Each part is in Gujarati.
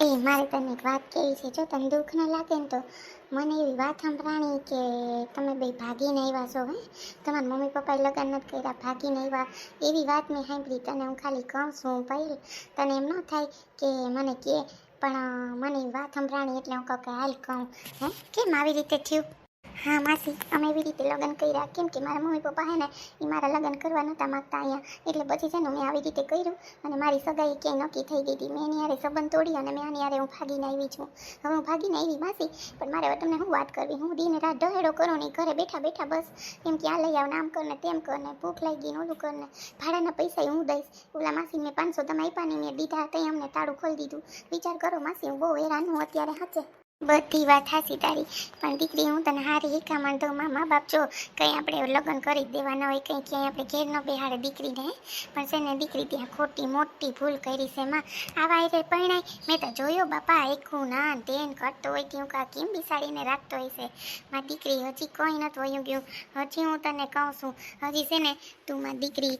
એ મારે તને એક વાત કેવી છે? જો તને દુઃખ ન લાગે ને તો મને એવી વાત સંભળાણી કે તમે બે ભાગીને આવ્યા છો, હે? તમારા મમ્મી પપ્પાએ લગ્ન નથી કર્યા, ભાગીને આવ્યા. એવી વાત મેં સાંભળી. તને હું ખાલી કહું છું પહેલ તને એમ ન થાય કે મને કે, પણ મને વાત સંભળાણી એટલે હું કહું કે, હાલ કહું. હે? કેમ આવી રીતે થયું? હા, માસી, અમે એવી રીતે લગ્ન કર્યા. કેમ કે મારા મમ્મી પપ્પા હે ને એ મારા લગ્ન કરવા નહોતા માગતા અહીંયા. એટલે પછી છે ને, મેં આવી રીતે કર્યું અને મારી સગાઈ ક્યાંય નક્કી થઈ ગઈ હતી. મેં એની હારે સંબંધ તોડી અને મેં આની હારે હું ભાગીને આવી છું. હવે હું ભાગીને આવી, માસી, પણ મારે હવે તમને શું વાત કરવી? હું દિને રાત ઢહેડો કરો નહીં ઘરે બેઠા બેઠા બસ. એમ કે આ લઈ આવ આમ કરને તેમ કરને ભૂખ લાગી ગઈ ઓલું કરને ભાડાના પૈસા હું દઈશ. ઓલા માસી મેં પાંચસો તમે આપ્યા ને મેં દીધા ત્યાં અમને તાળું ખોલી દીધું. વિચાર કરો માસી, હું બહુ હેરાન હું અત્યારે હાચે. બધી વાત હાસી તારી. પણ દીકરી, હું તને હારી હિકામણ દઉં માં બાપ જો, કંઈ આપણે લગ્ન કરી દેવાના હોય, કંઈ ક્યાંય આપણે ઘેર ન બેહાડે દીકરીને? પણ છે ને, દીકરી ત્યાં ખોટી મોટી ભૂલ કરી છે, માં. આવા એ પરણાય. મેં તો જોયો, બાપા એકું ના તેન કરતો હોય ત્યાં કા કેમ બિસાડીને રાખતો હોય છે? માં દીકરી હજી કોઈ નથી વયું ગયું. હજી હું તને કહું છું, હજી છે ને, તું માં દીકરી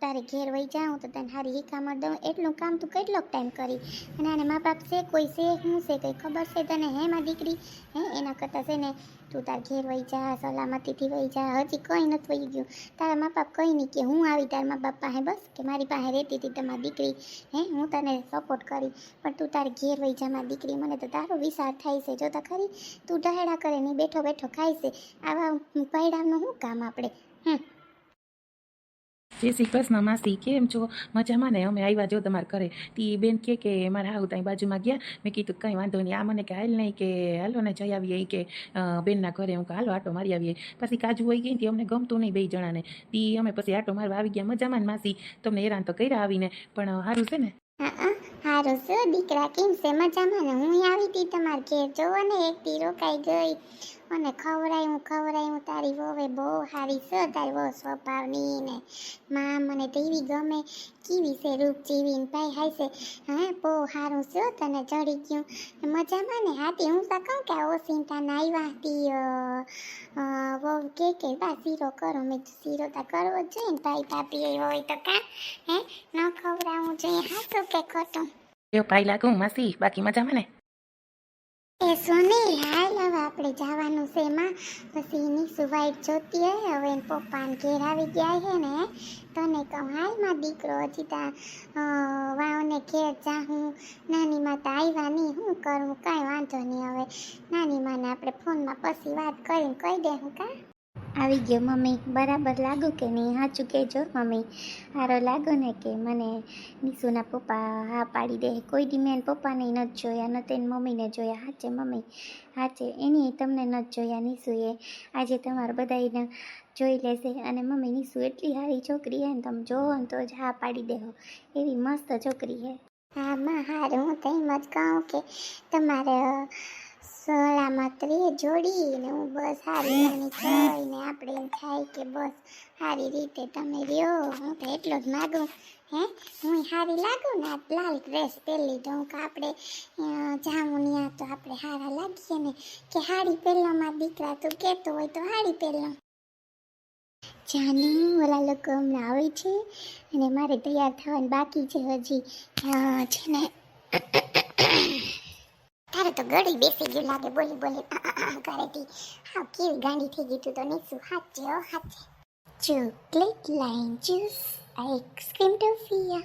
તારે ઘેર વહી જાઉં તો તને સારી હિકામણ દઉં. એટલું કામ તું કેટલોક ટાઈમ કરી. અને આને મા બાપ છે, કોઈ છે શું છે, કંઈ ખબર છે તને, હે માં દીકરી? હે, એના કરતાં છે ને, તું તાર ઘેર વહી જા, સલામતીથી વહી જા. હજી કંઈ નથી વહી ગયું. તારા મા બાપ કંઈ નહીં કે હું આવી તારા મા બાપ પાસે બસ, કે મારી પાસે રહેતી હતી તમારી દીકરી, હે, હું તને સપોર્ટ કરી. પણ તું તારે ઘેર વહી જા મારી દીકરી. મને તો તારો વિચાર થાય છે. જોતા ખરી? તું ઢહેડા કરે નહીં બેઠો બેઠો ખાય છે. આવા પૈડાનું શું કામ આપણે? હમ. જય શ્રી કૃષ્ણ માસી કેમ છો? મજામાં ને? અમે આવ્યા જો તમારે ઘરે. તી બેન કે કે મારા આવું ત્યાં બાજુમાં ગયા. મેં કીધું કંઈ વાંધો નહીં. આ મને કે હાલ નહીં કે હાલો ને જઈ આવીએ. કે બેનના ઘરે હું કે હાલો આટો મારી આવીએ. પછી કાજુ હોય ગઈ તી અમને ગમતું નહીં બે જણાને. તી અમે પછી આટો મારવા આવી ગયા. મજામાં ને માસી? તમને હેરાન તો કર્યા આવીને. પણ સારું છે ને? સારું છે. દીકરા કેમ છે? મજામાં ને? હું આવી હતી તમારે ઘેર. જોવો ને, એક તી રોકાઈ ગઈ. અને ખવડાયું ખવડાયું. તારી વહુએ બહુ સારી છે, તારી વહુ સ્વભાવની ને માં મને તો ગમે, કેવી છે રૂપ જીવી ને ભાઈ હાય છે. હા, બહુ સારું છે, તને ચડી ગયું. મજામાં ને? હાથી, હું તો કહું કે આ ઓસિંતાને આવ્યા હતી વહુ કે કે, બા, શીરો કરો, મેં શીરો તો કરવો જ જોઈએ ને ભાઈ, ભાભી હોય તો કાં? હે? ન ખવડાવવું જોઈએ. હાચું કે ખોટું. ભાઈ લાગુ, માસી, બાકી મજામાં ને? એ સુનિલ, હાલ હવે આપણે જવાનું છે એમાં. પછી એની સુવાઈટ જોતી હોય, હવે એને પપ્પાને ઘેર આવી ગયા છે ને, તને કહું, હાલમાં દીકરો હજી તા વાવને ઘેર જાઉં નાની માં તો આવ્યા નહીં શું કરું, કાંઈ વાંધો નહીં હવે. નાની માને આપણે ફોનમાં પછી વાત કરીને કહી દે, હું કા? આવી ગયો, મમ્મી. બરાબર લાગુ કે નહીં? સાચું કહેજો, મમ્મી. સારો લાગો ને કે મને નિશુના પપ્પા હા પાડી દે. કોઈ દી મેં પપ્પાને નથી જોયા, ન તેની મમ્મીને જોયા. હાચે મમ્મી? હાચે એની તમને નથી જોયા, નિશુએ. આજે તમારે બધાને જોઈ લેશે. અને મમ્મી, નિશુ એટલી સારી છોકરી હે ને, તમે જોવો ને તો જ હા પાડી દેહો. એવી મસ્ત છોકરી હે હા, માં, હારું. હું તો એમ જ કહું કે તમારે સલામત રે જોડીને હું બસ સારી નાની થઈને આપણે એમ થાય કે બસ સારી રીતે તમે રહ્યો. હું તો એટલો જ માગું. હે? હું સારી લાગું ને આ લાલ ડ્રેસ પહેરી તો હું કે આપણે જાઉં ત્યાં તો આપણે સારા લાગીએ ને. કે સાડી પહેરવામાં દીકરા તું કહેતો હોય તો સાડી પહેરલો જાની ઓલા લોકો હમણાં આવે છે અને મારે તૈયાર થવાની બાકી છે હજી. છે ને તારે તો ગળી બેસી ગયું લાગે બોલી બોલી કરેતી હા કેવી ગાંડી થઈ ગઈ તું તો નીચું હાચે ઓ હાચે चॉकलेट लाइन जूस आइसक्रीम टॉफिया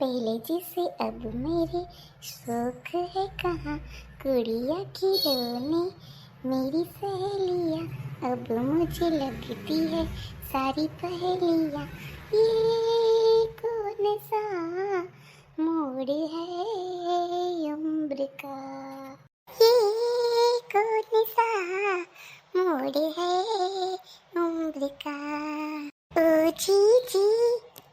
पहले जैसे अब मेरे शौक है कहाँ गुड़िया खिलौने मेरी सहेलियाँ अब मुझे लगती है सारी पहेलियाँ ये कौन सा मोड़ है उम्र का ये कौन सा मोड़ है उम्र का ओ जी जी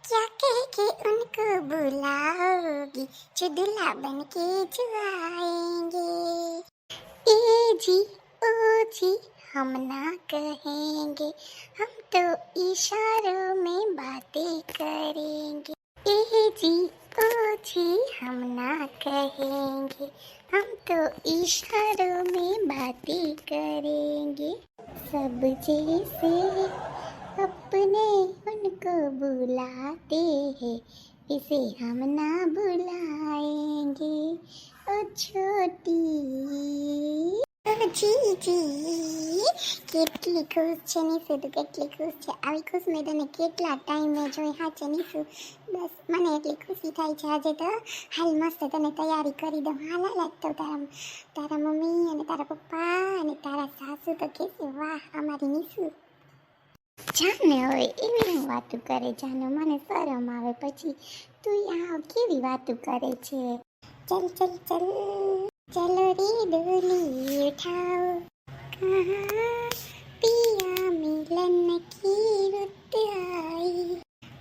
क्या कह के उनको बुलाओगी जो दुल्हा बन के जो आएंगे ए जी ओ जी हम ना कहेंगे हम तो इशारों में बातें करेंगे ए जी ओ जी हम ना कहेंगे हम तो इशारों में बातें करेंगे सब जैसे अपने उनको बुलाते हैं इसे हम ना बुलाएंगे ओ छोटी જી જી, કેટલી ખુશ છે, નિશુ તું કેટલી ખુશ છે. આવી ખુશ મેં તને કેટલા ટાઈમે જોઈ. હા છે, નિશુ. બસ, મને એટલી ખુશી થાય છે. આજે તો હાલ મસ્ત તને તૈયારી કરી દઉં. હાલ હાલ તો તારા તારા મમ્મી અને તારા પપ્પા અને તારા સાસુ તો કહેશે વાહ, અમારી નિશુ. જાને હવે એવી હું વાતું કરે, જાનો મને શરમ આવે. પછી તું આ કેવી વાતો કરે છે? ચલ ચલ ચલ. ચલો રે ડોલી ઉઠાઓ कहाँ पिया मिलन की रुत आई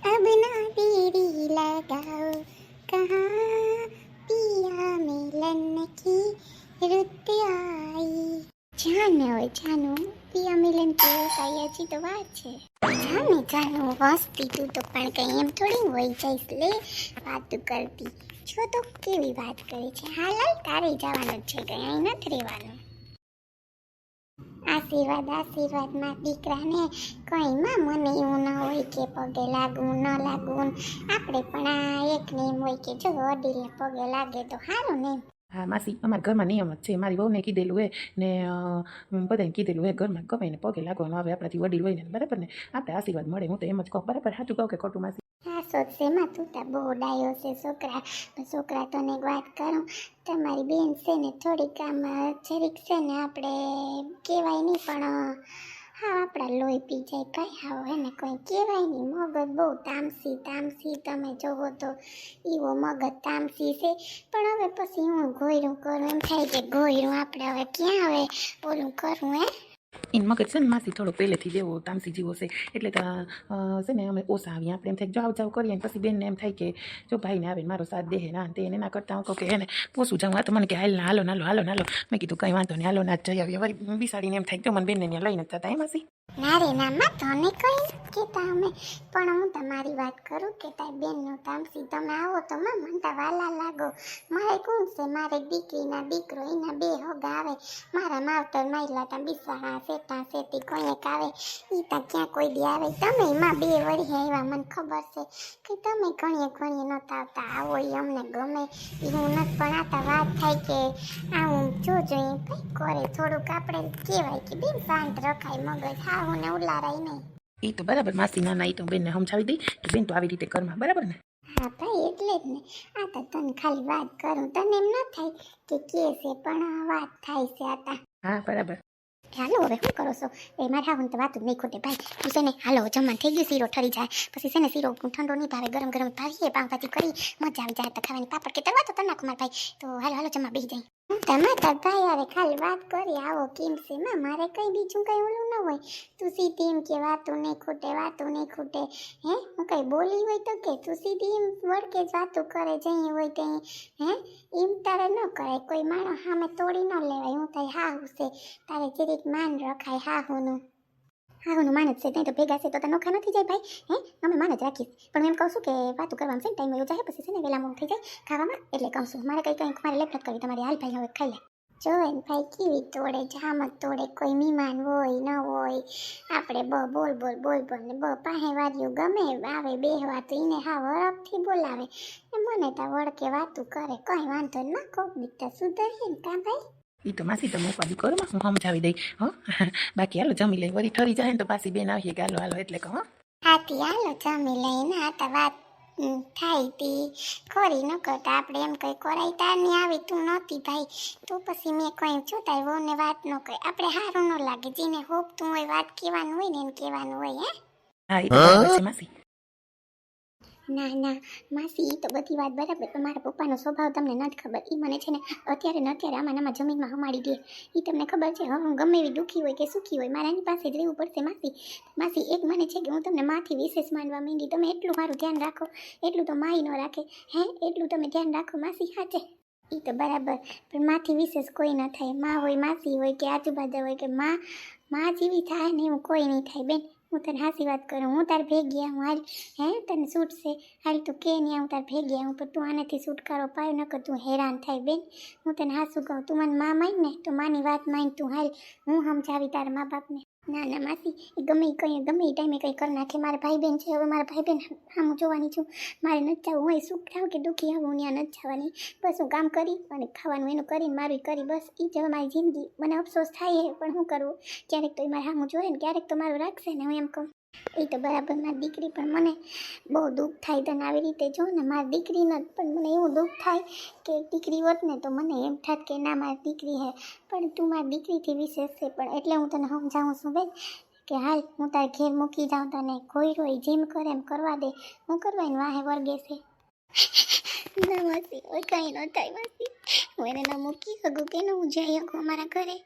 अब ना देरी लगाओ कहाँ पिया मिलन की रुत आई જાને હોય જાનો પિયા મિલન કે કઈ હજી તો વાત છે જાને જાનો વસ્તી તું તો પણ કઈ એમ થોડી હોય જઈશ લે વાતું કરતી. છો તો કેવી વાત કરે છે. હાલ તારે જવાનું છે કઈ. અહીં નથી રહેવાનું. આશીર્વાદ, આશીર્વાદમાં દીકરાને કંઈમાં મને એવું ન હોય કે પગે લાગવું, ન લાગવું. આપણે પણ આ એક નિયમ હોય કે જો વડીલને પગે લાગે તો સારું ને. હા, માસી, અમારા ઘરમાં નિયમ જ છે. મારી બહુને કીધેલું હોય ને બધાને કીધેલું હે, ઘરમાં ગમે એને પગે લાગવાનું આવે આપણાથી વડીલ હોય ને, બરાબર ને? આપણે આશીર્વાદ મળે, હું તો એમ જ કહું. બરાબર, સાચું કહું કે ખોટું, માસી? હા માં તું તા બહુ ડાયો છે છોકરા. છોકરા તને એક વાત કરું? તમારી બેન છે ને થોડીક આમ, જરીક છે ને આપણે કહેવાય નહીં, પણ, હા, આપણા લોહી પી જાય કઈ આવો હે ને? કોઈ કહેવાય નહીં. મગજ બહુ તામસી તામસી તમે જોવો તો એવો મગજ તામસી છે. પણ હવે પછી હું ગોયરું કરું? એમ થાય કે ગોયરું આપણે હવે ક્યાં હવે? ઓલું કરું, હે? એને મગજ છે ને માસી થોડો પહેલેથી જેવો તામસી જીવો છે. એટલે છે ને અમે ઓછા આવીએ. આપણે એમ થાય જાવ જાવ કરીએ ને પછી બેનને એમ થાય કે જો ભાઈને આવે મારો સાથ દેહે ના તે એને ના કરતા. હું કહું કે એને પોસું જાઉં. આ તો મને કે હાલ ના, હાલો નાલો હાલો નાલો મેં કીધું કંઈ વાંધો નહીં, હાલો ના જઈ આવીએ. વળી બિસાડીને એમ થાય તો મને બેનને ત્યાં લઈને જતા એમ માસી ના રે, ના, માં તને કઈ કેતા અમે. પણ હું તમારી વાત કરું કે તારી બેનનું તામસી. તમે આવો તો, માં, મને વાલા લાગો. મારે કોણ છે? મારે દીકરીના દીકરો, એના બે હોગા આવે. મારા માવતર માયલા તા બિસાડા શેટા કોઈ એક આવે એ તા ક્યાં કોઈ દી આવે. તમે એમાં બે વળી આવ્યા મને ખબર છે કે તમે ઘણીએ ઘણીએ નહોતા આવતા. આવો એ અમને ગમે. એ હું નથી પણ આ તો વાત થાય કે આવું જોજો એ કંઈક કરે થોડુંક આપણે કહેવાય કે બેન શાંત રખાય મગજ. હા હું ને ઉલારાય નહીં. એ તો બરાબર માસી ના ના એ તો બેનને સમજાવી દઈ કે બેન તો આવી રીતે કરમાં બરાબર ને? હા ભાઈ એટલે જ ને. આ તો તને ખાલી વાત કરું તને એમ ન થાય કે કે છે પણ વાત થાય છે આ હા બરાબર. હાલો, હવે શું કરો છો? એ મારે હા તો વાત જ નહીં ખોટે. ભાઈ, તું છે ને, હાલો, જમવાનું થઈ ગયું, શીરો ઠરી જાય. પછી છે ને, શીરો ઠંડો નહીં ભાવે ગરમ ગરમ ભાવીએ પાવભાજી કરી, મજા આવી જાય. તો ખાવાની પાપડ કે તરવા તો તને નાખો મારા ભાઈ. તો હાલો હાલો, જમવા બેસી જાય. તમે ભાઈ અરે ખાલી વાત કરી, આવો કેમ છે માં મારે કઈ બીજું કઈ ઓલું ન હોય. તું સીધી એમ કે વાતું નહીં ખૂટે, વાતું નહીં ખૂટે. હે? હું કઈ બોલી હોય તો કે? તું સીધી એમ વળકે જ વાતું કરે, જઈ હોય તે હે? એમ તારે ન કરાય. કોઈ માણસ સામે તોડી ન લેવાય. હું તારી હાહુ છે. તારે જરીક માન રખાય હાહુનું. હાહુનું માન જ છે ત્યાં તો ભેગા છે તો તને નોખા નથી જાય ભાઈ. હે, અમે માન જ રાખીશ. પણ એમ કહું છું કે વાતું કરવામાં છે ને ટાઈમ વયો જાય પછી છે ને, વહેલા મોડું થઈ જાય. ખાવામાં એટલે કહું છું, મારે કંઈ કંઈક, મારે લેફ્ટ કરવી, તમારી હાલ ભાઈ, હવે ખાઈ લે. જો એમ ભાઈ, કેવી તોડે, જામ તોડે, કોઈ મહેમાન હોય, ન હોય. આપણે બ, બોલ બોલ બોલ બોલ, ને બ, પાસે વાર્યું ગમે, આવે બે વાતું એને હા વરફથી બોલાવે. મને તો વળકે વાતું કરે, કંઈ વાંધો ન કોક બીતા સુધરીએ ને કાં ભાઈ? એ તો માસી તમે ઉપાધિ કરો માં હું સમજાવી દઈ હો? બાકી હાલો જમી લઈ વળી ઠરી જાય ને તો પાછી બેન આવીએ કે હાલો એટલે કહો. હાથી હાલો જમી લઈને આ તો વાત થાય તી. ખોરી ન કરતા આપણે એમ કઈ કરાય તારની આવી તું નહોતી ભાઈ. તો પછી મેં કઈ જો તારી વહુને વાત ન કરી. આપણે સારું ન લાગે જેને હોપતું હોય વાત કહેવાનું હોય ને એને કહેવાનું હોય હે? હા એ તો માસી. ના ના, માસી એ તો બધી વાત બરાબર, પણ મારા પપ્પાનો સ્વભાવ તમને નથી ખબર. એ મને છે ને અત્યારે ને અત્યારે આમાં આમાં જમીનમાં હમાડી દે. એ તમને ખબર છે, હું ગમે એવી દુઃખી હોય કે સુખી હોય મારા એની પાસે જ રહેવું પડશે, માસી. માસી, એક મને છે કે હું તમને માથી વિશેષ માનવા માંડી તમે એટલું મારું ધ્યાન રાખો, એટલું તો માઈ ન રાખે. હે, એટલું તમે ધ્યાન રાખો, માસી સાચે એ તો બરાબર, પણ માથી વિશેષ કોઈ ન થાય. માં હોય, માસી હોય કે આજુબાજુ હોય કે માં માં જેવી થાય ને એવું કોઈ નહીં થાય, બેન. હું તને હાસી વાત કરું. હું તાર ભેગી હું હાલ, હે? તને સૂટ છે. હાલ તું કે નહીં હું તાર ભેગી આવું, પણ તું આનાથી છુટકારો પાયો ન કર તું હેરાન થાય બેન. હું તને હાસું કહું. તું મને માં માન ને, તો માની વાત માન તું. હાલ, હું સમજાવી તારા મા બાપને. ના ના, માસી, એ ગમે એ કંઈ, ગમે એ ટાઈમે કંઈ કરી નાખે. મારા ભાઈ બહેન છે, હવે મારા ભાઈ બહેન આમ જોવાની છું. મારે નથી જવું હોય સુખ થાવ કે દુઃખી આવું ત્યાં નથી જવાની. બસ હું કામ કરી અને ખાવાનું એનું કરીને મારું કરી, બસ એ જ હવે મારી જિંદગી. મને અફસોસ થાય પણ શું કરવું? ક્યારેક તો એ મારે આમ જોઈએ ને ક્યારેક તો મારું રાખશે ને, હું એમ કહું. એ તો બરાબર, મારી દીકરી પણ મને બહુ દુઃખ થાય તને આવી રીતે જો ને, મારી દીકરીને પણ મને એવું દુઃખ થાય કે દીકરી હોત ને તો મને એમ થાત કે ના, મારી દીકરી હે. પણ તું મારી દીકરીથી વિશેષ છે, પણ એટલે હું તને સમજાવું છું બેન કે હાલ હું તારે ઘેર મૂકી જાઉં તને, કોઈ રોય જેમ કરે, એમ કરવા દે. હું કરવા એને વાહે વર્ગે છે. ના માસી કાંઈ ન થાય માસી. હું એને ના મૂકી શકું કે ન હું જઈ શકું અમારા ઘરે.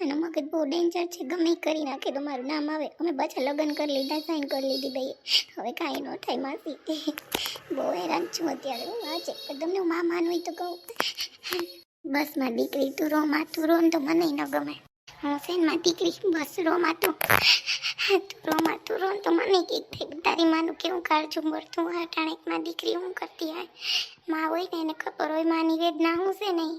અને મગજ બહુ ડેન્જર છે, ગમે કરી નાખે તો મારું નામ આવે. અમે પાછા લગ્ન કરી લીધા, સાઈન કરી લીધી ભાઈ હવે કાંઈ ન થાય માસી. બહુ હેરાન છું અત્યારે હું આ પણ તમને હું માં માનવી તો કહું. બસમાં દીકરી તું રો માં તું રો ને તો મને ન ગમે. હું છે ને માં દીકરી બસ રોમાતું તું? તું રો, તું મને કીક થઈ તારી માનું કેવું કાળજું મળતું આ ટાણેકમાં દીકરી હું કરતી હોય? માં હોય ને એને ખબર હોય, માની વેદના હું છે નહીં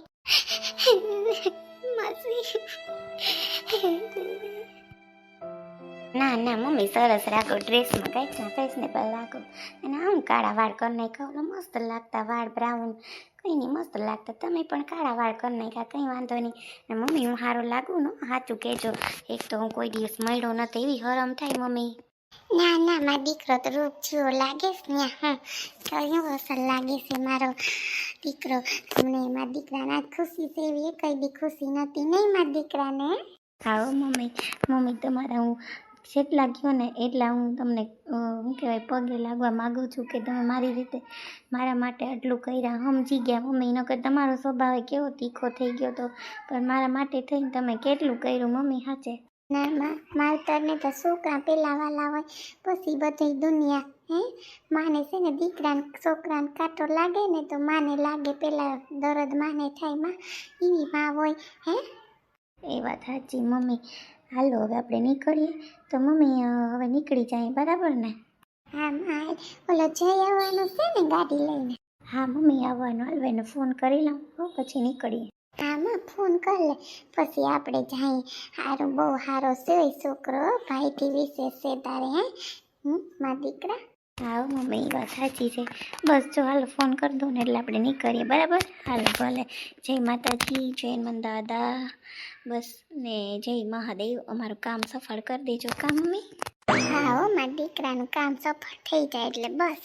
ના ના, મમ્મી, સરસ રાખો, ડ્રેસમાં કંઈક ના ફેશનેબલ રાખો અને આમ કાળા વાળ કરી નાખ્યા મસ્ત લાગતા વાળ બ્રાઉન. કંઈ નહીં મસ્ત લાગતા તમે પણ કાળા વાળ કરી નાખ્યા કંઈ વાંધો નહીં. ને મમ્મી હું સારું લાગું ને સાચું કહેજો. એક તો હું કોઈ દિવસ મળ્યો નથી એવી હરમ થાય મમ્મી. ના ના મારો દીકરો તો રૂપ જેવો લાગે છે ને હા. કયું અસર લાગે છે મારો દીકરો. તમને મારા દીકરાના ખુશી છે એવી કઈ બી ખુશી નથી નહીં મારા દીકરાને. હા મમ્મી મમ્મી તમારા હું જેટલા કહો ને એટલા હું તમને શું કહેવાય પગે લાગવા માગું છું કે તમે મારી રીતે મારા માટે આટલું કર્યા. સમજી ગયા મમ્મી નકર તમારો સ્વભાવ કેવો તીખો થઈ ગયો તો. પણ મારા માટે થઈને તમે કેટલું કર્યું મમ્મી સાચે ના માં માવતરને તો છોકરા વાલા હોય? પછી બધી દુનિયા હે? માને છે ને દીકરાને છોકરાને કાંટો લાગે ને તો માને લાગે પેલા દરદ માને થાયમાં. એવી માં હોય હે? એ વાત સાચી મમ્મી. હાલો હવે આપણે નીકળીએ. તો મમ્મી હવે નીકળી જાય બરાબર ને? હા માય ઓલો જઈ આવવાનું છે ને ગાડી લઈને. હા મમ્મી આવવાનું. હાલ એને ફોન કરી લઉં. હો, પછી નીકળીએ. હા માં ફોન કર લે. પછી આપણે જાય. હારો બહુ સારો છે છોકરો. ભાઈથી વિશેષ છે તારે હે? મા દીકરા? હા મમ્મી વાત સાચી છે. બસ જો હાલ ફોન કરી દો ને એટલે આપણે નીકળીએ. બરાબર? હાલ ભલે. જય માતાજી જય મન દાદા બસ ને જય મહાદેવ, અમારું કામ સફળ કરી દેજો કામ મમ્મી? હા હો, મારા દીકરાનું કામ સફળ થઈ જાય એટલે બસ.